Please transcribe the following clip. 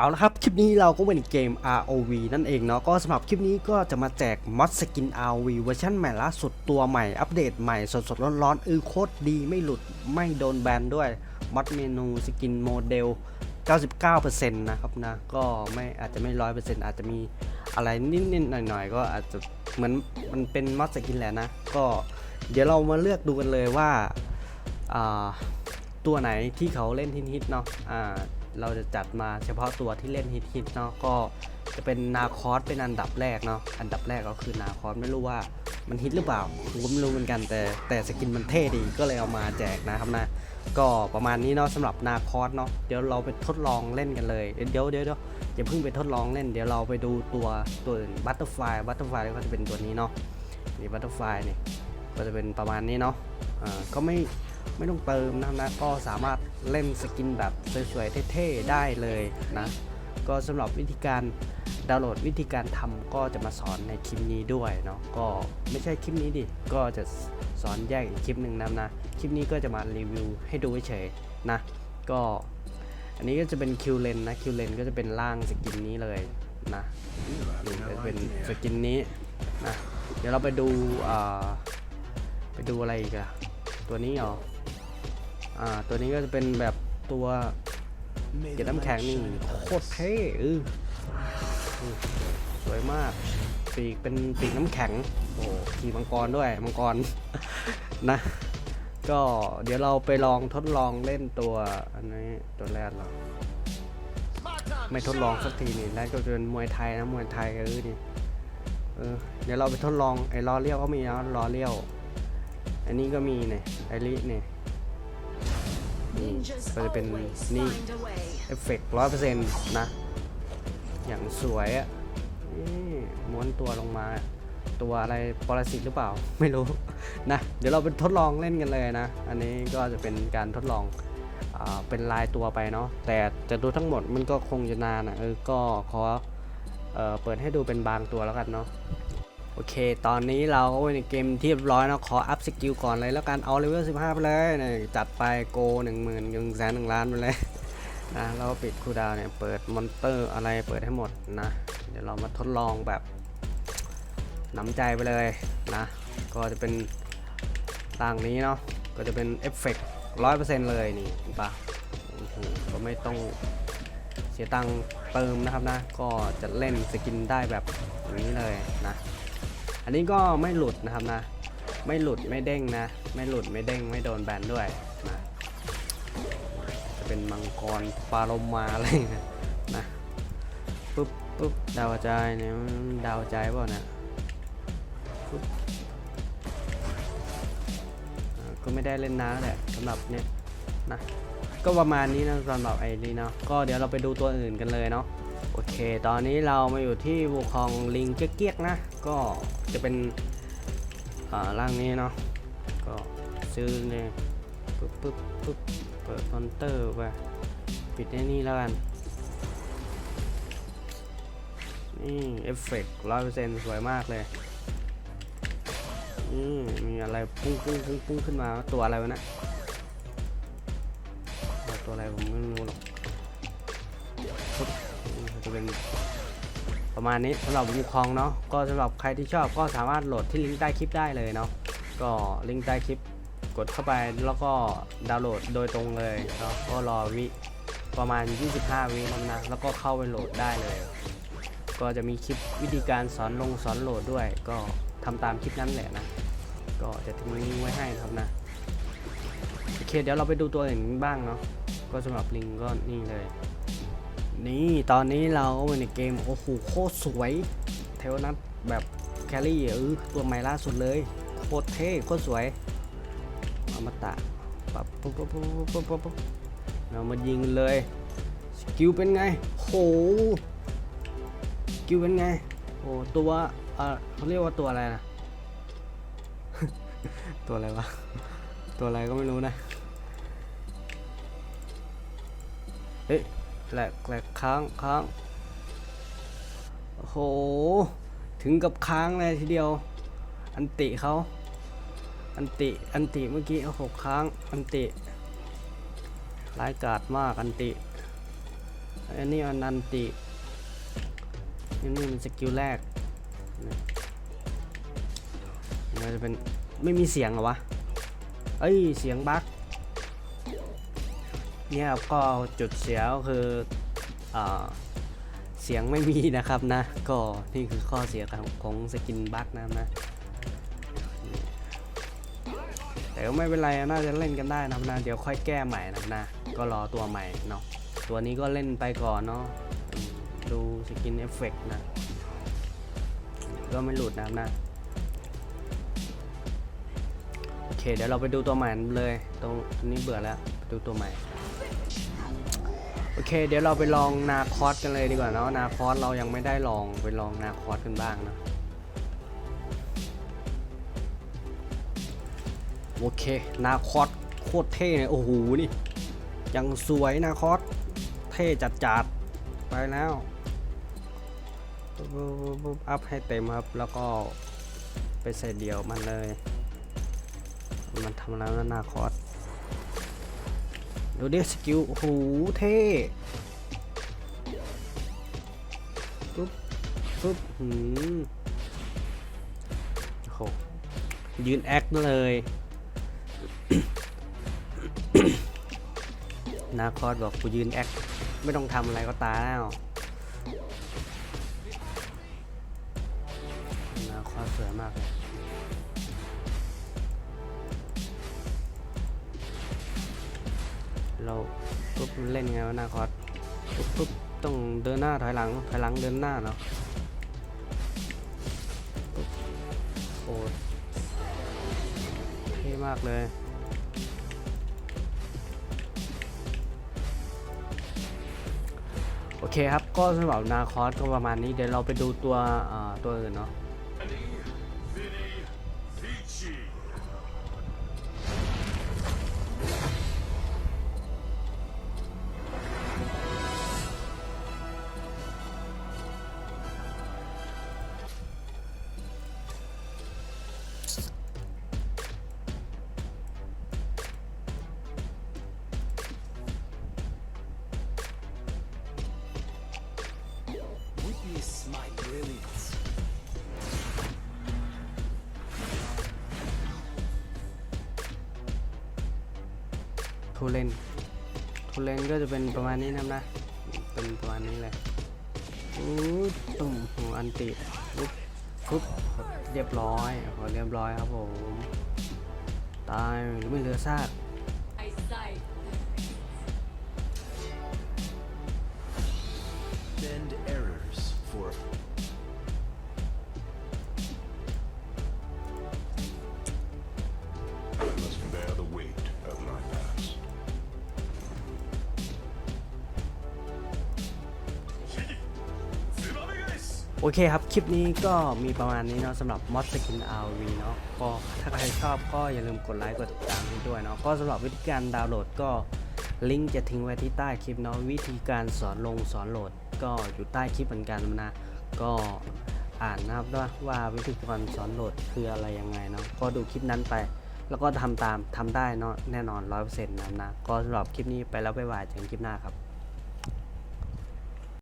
เอาละครับ คลิปนี้เราก็เป็นเกม ROV นั่นเองเนาะก็สำหรับคลิปนี้ก็จะมาแจกมอดสกิน ROV เวอร์ชันใหม่ล่าสุดตัวใหม่อัปเดตใหม่สดๆร้อนๆอือโคตรดีไม่หลุดไม่โดนแบนด้วยมอดเมนูสกินโมเดล 99%นะครับนะ ก็ไม่อาจจะไม่100%อร์เซ็นต์อาจจะมีอะไรนิดๆหน่อยๆ ก็อาจจะเหมือนมันเป็นมอดสกินแหละนะ ก็เดี๋ยวเรามาเลือกดูกันเลยว่าอ่าตัวไหนที่เขาเล่นฮิตๆเนาะอ่า เราจะจัดมาเฉพาะตัวที่เล่นฮิตๆเนาะก็จะเป็นนาคอสเป็นอันดับแรกเนาะอันดับแรกก็คือนาคอสไม่รู้ว่ามันฮิตหรือเปล่าผมก็ไม่รู้เหมือนกันแต่แต่สกินมันเท่ดีก็เลยเอามาแจกนะครับนะ ก็ประมาณนี้เนาะสำหรับนาคอสเนาะเดี๋ยวเราไปทดลองเล่นกันเลย เดี๋ยวเดี๋ยวเดี๋ยวอย่าเพิ่งไปทดลองเล่นเดี๋ยวเราไปดูตัวตัวบัตเตอร์ไฟบัตเตอร์ไฟก็จะเป็นตัวนี้เนาะนี่บัตเตอร์ไฟนี่ก็จะเป็นประมาณนี้เนาะอ่าก็ไม่ ไม่ต้องเติมนะครับนะก็สามารถเล่นสกินแบบสวยๆเท่ๆได้เลยนะก็สำหรับวิธีการดาวน์โหลดวิธีการทำก็จะมาสอนในคลิปนี้ด้วยเนาะก็ไม่ใช่คลิปนี้ดิก็จะสอนแยกอีกคลิปหนึ่งนะนะคลิปนี้ก็จะมารีวิวให้ดูเฉยนะก็อันนี้ก็จะเป็นคิวเลนนะคิวเลนก็จะเป็นร่างสกินนี้เลยนะนี่ก็จะเป็นสกินนี้นะเดี๋ยวเราไปดูไปดูอะไรอีกอะตัวนี้เหรอ อ่าตัวนี้ก็จะเป็นแบบตัวเกล็ดน้ำแข็งนี่โคตรเท่สวยมากปีกเป็นปีกน้ำแข็งโอ้โหขี่มังกรด้วยมังกรนะ ก็เดี๋ยวเราไปลองทดลองเล่นตัวอันนี้ตัวแรกเราไม่ทดลองสักทีนี่แรกก็จะเป็นมวยไทยนะมวยไทยเออนี่เออเดี๋ยวเราไปทดลองไอ้ล้อเลี้ยวก็มีนะล้อเลี้ยว อันนี้ก็มีเนี่ยไอริเนี่ย ก็จะเป็นนี่เอฟเฟกต์ร้อยเปอร์เซ็นต์นะ อย่างสวยอะ่ะม้วนตัวลงมา ตัวอะไรปรสิตหรือเปล่า ไม่รู้นะ เดี๋ยวเราไปทดลองเล่นกันเลยนะ อันนี้ก็จะเป็นการทดลองอเป็นลายตัวไปเนาะ แต่จะดูทั้งหมดมันก็คงจะนานอะเออ ก็ขอเออเปิดให้ดูเป็นบางตัวแล้วกันเนาะ โอเค ตอนนี้เราก็ในเกมที่เรียบร้อยนะขออัพสกิลก่อนเลยแล้วกันเอาเลเวล15 ไปเลยนะจัดไปโก1 0 0 0 0 1แสน1ล้านไปเลยนะแล้วก็ปิดคูดาวเนี่ยเปิดมอนเตอร์อะไรเปิดให้หมดนะ เดี๋ยวเรามาทดลองแบบหนำใจไปเลยนะ ก็จะเป็นต่างนี้เนาะก็จะเป็นเอฟเฟกต์ร้อยเปอร์เซ็นต์เลยนี่เห็นปะก็ไม่ต้องเสียตังค์เติมนะครับนะ ก็จะเล่นสกินได้แบบนี้เลยนะ อันนี้ก็ไม่หลุดนะครับนะ ไม่หลุดไม่เด้งนะ ไม่หลุดไม่เด้งไม่โดนแบนด้วยนะจะเป็นมังกรปลาโลมาอะไรนะนะปุ๊บปุ๊บดาวใจเนี่ยดาวใจเปล่าเนี่ยปุ๊บก็ไม่ได้เล่นนานแล้วแหละสำหรับเนี่ยนะก็ประมาณนี้นะสำหรับไอ้นี่เนาะก็เดี๋ยวเราไปดูตัวอื่นกันเลยเนาะ โอเค ตอนนี้เรามาอยู่ที่วูคองลิงเกียกๆนะ ก็จะเป็นอ่าร่างนี้เนาะ ก็ซื้อเนี่ยปึ๊บปึ๊บปึ๊บเปิดมอนเตอร์ไปปิดไอ้นี่แล้วกัน นี่เอฟเฟกต์ร้อยเปอร์เซ็นต์สวยมากเลยนี่มีอะไรปุ้งปุ้งปุ้งปุ้งขึ้นมาตัวอะไรวะนะตัวอะไรผมไม่รู้หรอก จะเป็นประมาณนี้สำหรับวิวคองเนาะก็สำหรับใครที่ชอบก็สามารถโหลดที่ลิงก์ใต้คลิปได้เลยเนาะก็ลิงก์ใต้คลิปกดเข้าไปแล้วก็ดาวน์โหลดโดยตรงเลยเนาะก็รอวิประมาณ 25 วินะนะแล้วก็เข้าไปโหลดได้เลย ก็จะมีคลิปวิธีการสอนลงสอนโหลดด้วย ก็ทำตามคลิปนั้นแหละนะ ก็จะทิ้งลิงก์ไว้ให้ครับนะโอเคเดี๋ยวเราไปดูตัวอื่นบ้างเนาะก็สำหรับลิงก์ก็นี่เลย นี่ตอนนี้เราก็ในเกม โอ้โหโคตรสวย เทวนัทแบบแครี่เออตัวใหม่ล่าสุดเลย โคตรเท่โคตรสวยอมตะปั๊บปุ๊บปุ๊บปุ๊บปุ๊บปุ๊บเรามายิงเลย สกิลเป็นไงโหสกิลเป็นไงโอ้ตัวเออเขาเรียกว่าตัวอะไรนะ ตัวอะไรวะ ตัวอะไรก็ไม่รู้นะ เฮ้ย แหลกแหลกค้างค้างโอ้โห ถึงกับค้างเลยทีเดียว อันติเขาอันติอันติเมื่อกี้โอ้โหค้างอันติร้ายกาจมากอันติอันนี้อันนันติอันนี้มันสกิลแรกมันจะเป็นไม่มีเสียงเหรอวะ เอ้ย เสียงบั๊ก เนี่ยครับก็จุดเสียก็คืออเสียงไม่มีนะครับนะ ก็นี่คือข้อเสียของของสกินบั๊กนะนะ แต่ก็ไม่เป็นไรน่าจะเล่นกันได้นะนะเดี๋ยวค่อยแก้ใหม่นะนะ ก็รอตัวใหม่เนาะตัวนี้ก็เล่นไปก่อนเนาะดูสกินเอฟเฟกต์นะ ก็ไม่หลุดนะนะโอเคเดี๋ยวเราไปดูตัวใหม่เลย ตรงนี้เบื่อแล้วดูตัวใหม่ โอเค เดี๋ยวเราไปลองนาคอสกันเลยดีกว่าเนาะนาคอสเรายังไม่ได้ลองไปลองนาคอสกันบ้างนะโอเค นาคอสโคตรเท่เลยโอ้โหนี่ยังสวยนาคอสเท่จัดจัดไปแล้วอัพให้เต็มครับแล้วก็ไปใส่เดี่ยวมันเลย มันทำแล้วนะนาคอส ดูดิสกิลโอ้โหเท่ปุ๊บปุ๊บหืมโอ้โหยืนแอคเลยนาคอสบอกกูยืนแอคไม่ต้องทำอะไรก็ตายแล้วนาคอสสวยมากเลย เราปุ๊บเล่นไงวะนาคอสปุ๊บปุ๊บต้องเดินหน้าถอยหลังถอยหลังเดินหน้าเนาะโอ้เท่มากเลยโอเคครับ ก็สำหรับนาคอสก็ประมาณนี้ เดี๋ยวเราไปดูตัวตัวอื่นเนาะ ทูเลนทูเลนก็จะเป็นประมาณนี้นะนะ เป็นประมาณนี้เลยอู้ตุ่มหูอันติปุ๊บปุ๊บเรียบร้อยพอเรียบร้อยครับผม ตายไม่เหลือซาก โอเคครับ คลิปนี้ก็มีประมาณนี้เนาะสำหรับมอสสกิน RV เนาะก็ถ้าใครชอบก็อย่าลืมกดไลค์กดติดตามให้ด้วยเนาะก็สำหรับวิธีการดาวน์โหลดก็ลิงก์จะทิ้งไว้ที่ใต้คลิปเนาะวิธีการสอนลงสอนโหลด ก็อยู่ใต้คลิปเหมือนกันนะก็อ่านนะครับว่าว่าวิธีการสอนโหลดคืออะไรยังไงเนาะก็ดูคลิปนั้นไป แล้วก็ทำตามทำได้เนาะแน่นอน100%นะนะก็สำหรับคลิปนี้ไปแล้วบ๊ายบายเจอกันคลิปหน้าครับ